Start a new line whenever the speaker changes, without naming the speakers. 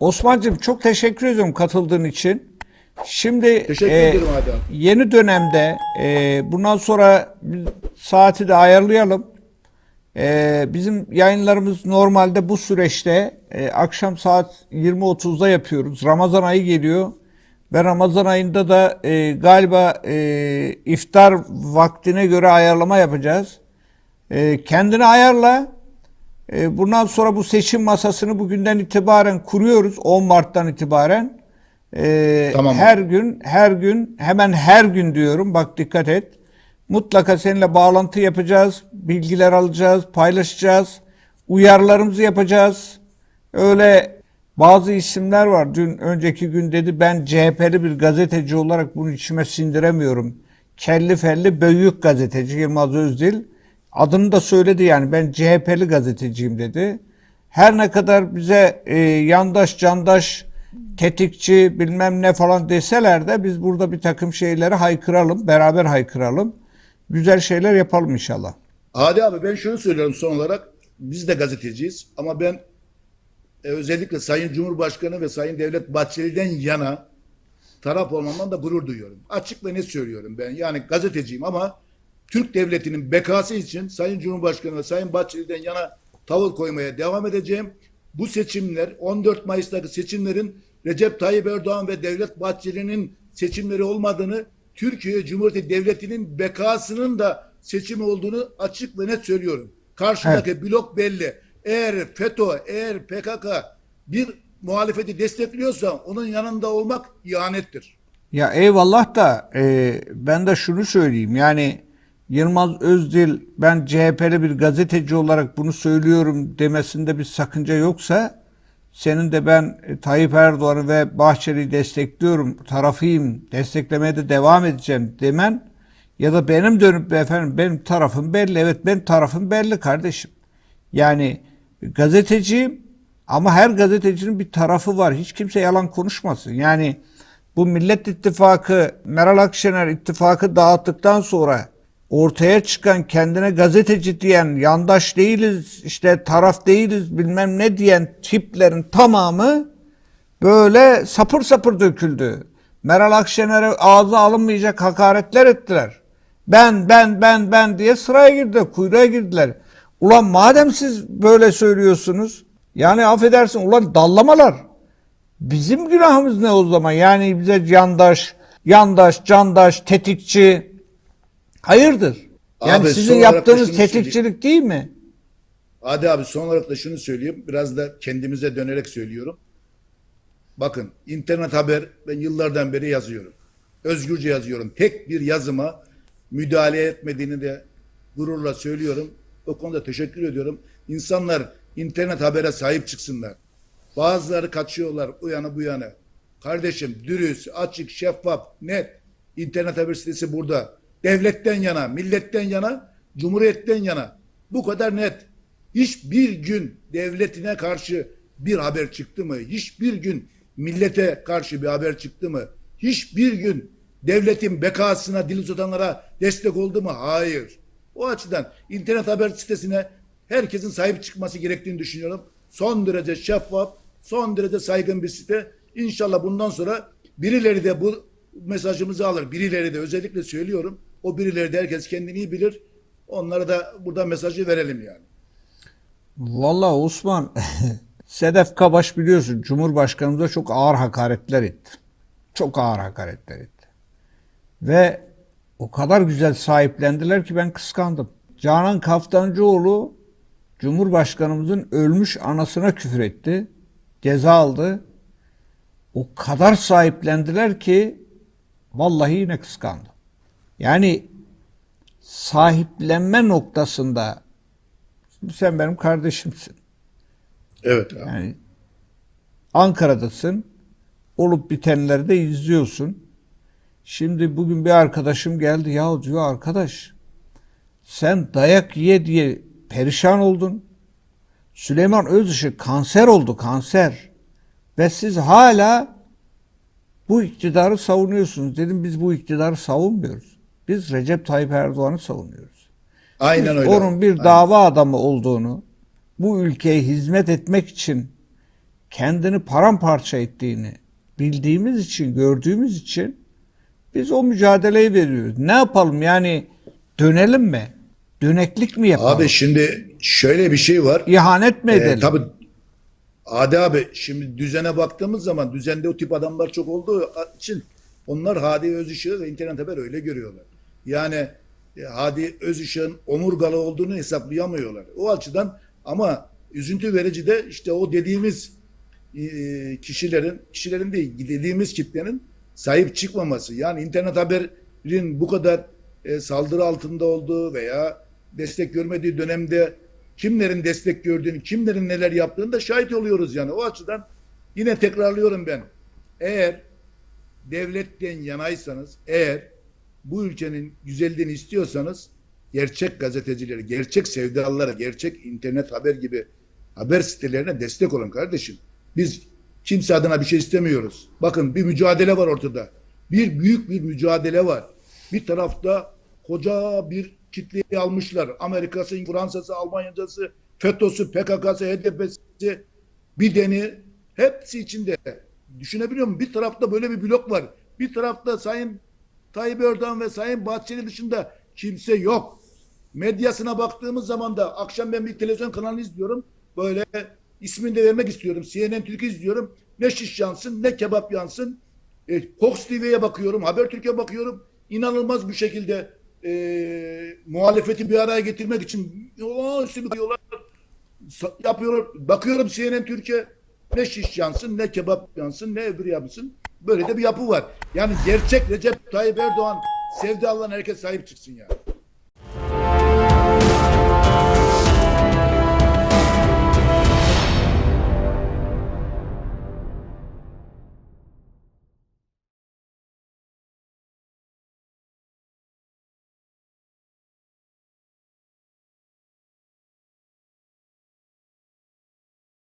Osman'cığım çok teşekkür ediyorum katıldığın için. Şimdi
Teşekkür
e,
ederim Adem.
yeni dönemde e, bundan sonra saati de ayarlayalım. E, bizim yayınlarımız normalde bu süreçte e, akşam saat 20.30'da yapıyoruz. Ramazan ayı geliyor ve Ramazan ayında da e, galiba e, iftar vaktine göre ayarlama yapacağız. E, kendini ayarla. E, bundan sonra bu seçim masasını bugünden itibaren kuruyoruz. 10 Mart'tan itibaren. E,
Tamam.
Her gün, her gün, hemen her gün diyorum. Bak dikkat et. Mutlaka seninle bağlantı yapacağız. Bilgiler alacağız, paylaşacağız. Uyarılarımızı yapacağız. Öyle bazı isimler var. Dün önceki gün dedi ben CHP'li bir gazeteci olarak bunu içime sindiremiyorum. Kelli felli büyük gazeteci Yılmaz Özdil. Adını da söyledi yani ben CHP'li gazeteciyim dedi. Her ne kadar bize e, yandaş candaş tetikçi bilmem ne falan deseler de biz burada bir takım şeyleri haykıralım, beraber haykıralım. Güzel şeyler yapalım inşallah.
Hadi abi ben şunu söylüyorum son olarak. Biz de gazeteciyiz ama ben e, özellikle Sayın Cumhurbaşkanı ve Sayın Devlet Bahçeli'den yana taraf olmamdan da gurur duyuyorum. Açık ve net söylüyorum ben. Yani gazeteciyim ama Türk Devleti'nin bekası için Sayın Cumhurbaşkanı ve Sayın Bahçeli'den yana tavır koymaya devam edeceğim. Bu seçimler 14 Mayıs'taki seçimlerin Recep Tayyip Erdoğan ve Devlet Bahçeli'nin seçimleri olmadığını, Türkiye Cumhuriyeti Devleti'nin bekasının da seçim olduğunu açık ve net söylüyorum. Karşıdaki blok belli. Eğer FETÖ, eğer PKK bir muhalefeti destekliyorsa onun yanında olmak ihanettir.
Ya eyvallah da e, ben de şunu söyleyeyim yani Yılmaz Özdil ben CHP'li bir gazeteci olarak bunu söylüyorum demesinde bir sakınca yoksa senin de ben e, Tayyip Erdoğan'ı ve Bahçeli'yi destekliyorum, tarafıyım, desteklemeye de devam edeceğim demen ya da benim dönüp efendim benim tarafım belli. Evet benim tarafım belli kardeşim. Yani gazeteciyim ama her gazetecinin bir tarafı var. Hiç kimse yalan konuşmasın. Yani bu Millet İttifakı, Meral Akşener ittifakı dağıttıktan sonra ortaya çıkan kendine gazeteci diyen, yandaş değiliz, işte taraf değiliz bilmem ne diyen tiplerin tamamı böyle sapır sapır döküldü. Meral Akşener'e ağzı alınmayacak hakaretler ettiler. Ben, ben, ben, ben diye sıraya girdiler, kuyruğa girdiler. Ulan madem siz böyle söylüyorsunuz, yani affedersin ulan dallamalar. Bizim günahımız ne o zaman? Yani bize yandaş, yandaş, candaş, tetikçi. Hayırdır? Yani
Abi,
sizin yaptığınız tetikçilik değil mi?
Hadi abi son olarak da şunu söyleyeyim. Biraz da kendimize dönerek söylüyorum. Bakın internet haber ben yıllardan beri yazıyorum. Özgürce yazıyorum. Tek bir yazıma müdahale etmediğini de gururla söylüyorum. O konuda teşekkür ediyorum. İnsanlar internet habere sahip çıksınlar. Bazıları kaçıyorlar uyanı bu yana. Kardeşim dürüst, açık, şeffaf, net. İnternet haber sitesi burada. Devletten yana, milletten yana, cumhuriyetten yana. Bu kadar net. Hiçbir gün devletine karşı bir haber çıktı mı? Hiçbir gün millete karşı bir haber çıktı mı? Hiçbir gün devletin bekasına dil uzatanlara destek oldu mu? Hayır. O açıdan internet haber sitesine herkesin sahip çıkması gerektiğini düşünüyorum. Son derece şeffaf, son derece saygın bir site. İnşallah bundan sonra birileri de bu mesajımızı alır. Birileri de özellikle söylüyorum. O birileri de herkes kendini iyi bilir. Onlara da burada mesajı verelim yani.
Vallahi Osman Sedef Kabaş biliyorsun Cumhurbaşkanımıza çok ağır hakaretler etti. Çok ağır hakaretler etti. Ve o kadar güzel sahiplendiler ki ben kıskandım. Canan Kaftancıoğlu Cumhurbaşkanımızın ölmüş anasına küfür etti. Ceza aldı. O kadar sahiplendiler ki vallahi yine kıskandım. Yani sahiplenme noktasında sen benim kardeşimsin.
Evet abi.
Yani Ankara'dasın. Olup bitenleri de izliyorsun. Şimdi bugün bir arkadaşım geldi. Ya diyor arkadaş sen dayak ye diye perişan oldun. Süleyman Özışık kanser oldu kanser. Ve siz hala bu iktidarı savunuyorsunuz. Dedim biz bu iktidarı savunmuyoruz. Biz Recep Tayyip Erdoğan'ı savunuyoruz.
Aynen
Biz
öyle.
Onun bir
Aynen.
dava adamı olduğunu, bu ülkeye hizmet etmek için kendini paramparça ettiğini bildiğimiz için, gördüğümüz için biz o mücadeleyi veriyoruz. Ne yapalım yani dönelim mi? Döneklik mi yapalım?
Abi şimdi şöyle bir şey var.
İhanet mi
Ee,
edelim?
tabii Adi abi şimdi düzene baktığımız zaman düzende o tip adamlar çok olduğu için onlar Hadi Özışık'ı ve internet haber öyle görüyorlar. Yani e, Hadi Özışık'ın omurgalı olduğunu hesaplayamıyorlar. O açıdan ama üzüntü verici de işte o dediğimiz e, kişilerin, kişilerin değil dediğimiz kitlenin sahip çıkmaması. Yani internet haberin bu kadar e, saldırı altında olduğu veya destek görmediği dönemde kimlerin destek gördüğünü, kimlerin neler yaptığını da şahit oluyoruz yani. O açıdan yine tekrarlıyorum ben. Eğer devletten yanaysanız, eğer bu ülkenin güzelliğini istiyorsanız gerçek gazetecileri, gerçek sevdalılara, gerçek internet haber gibi haber sitelerine destek olun kardeşim. Biz kimse adına bir şey istemiyoruz. Bakın bir mücadele var ortada. Bir büyük bir mücadele var. Bir tarafta koca bir kitleyi almışlar. Amerika'sı, Fransa'sı, Almanya'sı, FETÖ'sü, PKK'sı, HDP'si, BİDEN'i hepsi içinde. Düşünebiliyor musun? Bir tarafta böyle bir blok var. Bir tarafta Sayın Tayyip Erdoğan ve Sayın Bahçeli dışında kimse yok. Medyasına baktığımız zaman da akşam ben bir televizyon kanalı izliyorum. Böyle ismini de vermek istiyorum. CNN Türk'ü izliyorum. Ne şiş yansın ne kebap yansın. E, Fox TV'ye bakıyorum. Habertürk'e bakıyorum. İnanılmaz bir şekilde e, muhalefeti bir araya getirmek için olağanüstü bir diyorlar. Sa- yapıyorlar. Bakıyorum CNN Türkiye ne şiş yansın ne kebap yansın ne öbürü yansın. Böyle de bir yapı var. Yani gerçek Recep Tayyip Erdoğan sevdalılarına herkes sahip çıksın ya.